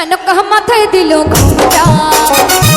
मैंने कहा माथे दिलों घूमता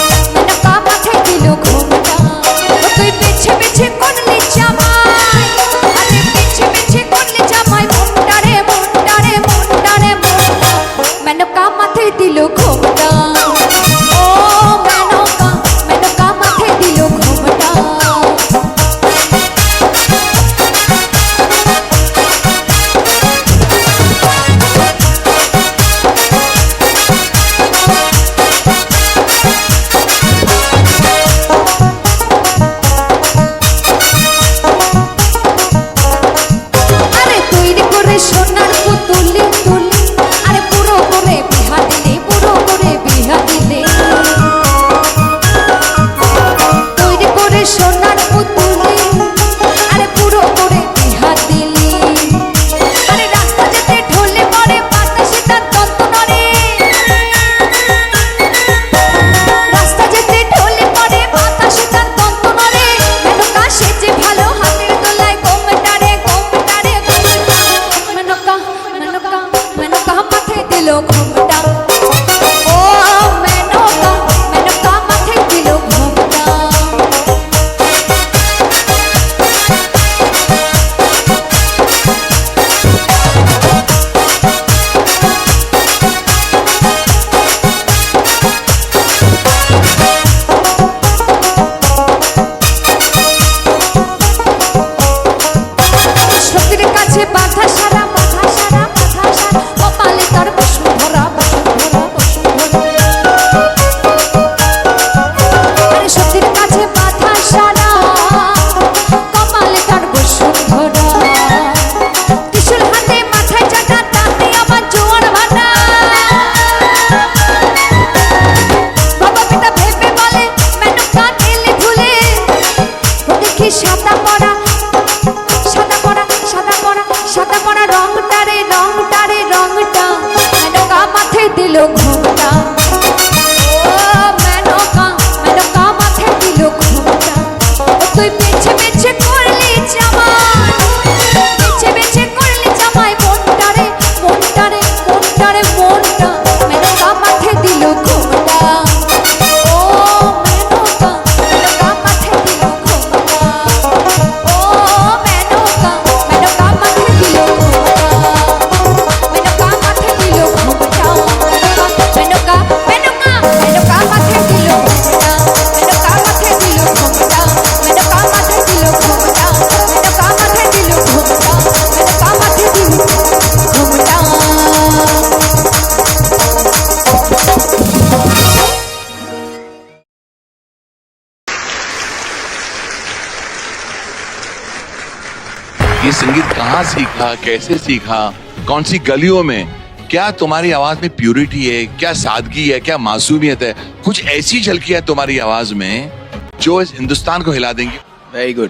পরা, সাদা পড়া সাদা পড়া সাদা পড়া রংটারে রংটারে রংটা মেনকা মাথায় দিল ঘুমটা। মেনকা মেনকা মাথায় দিল ঘুমটা। তুই পেছে বেছে ये संगीत कहाँ सीखा, कैसे सीखा, कौन सी गलियों में? क्या तुम्हारी आवाज़ में प्यूरिटी है? क्या सादगी है? क्या मासूमियत है? कुछ ऐसी झलकी है तुम्हारी आवाज़ में जो इस हिंदुस्तान को हिला देंगी? Very good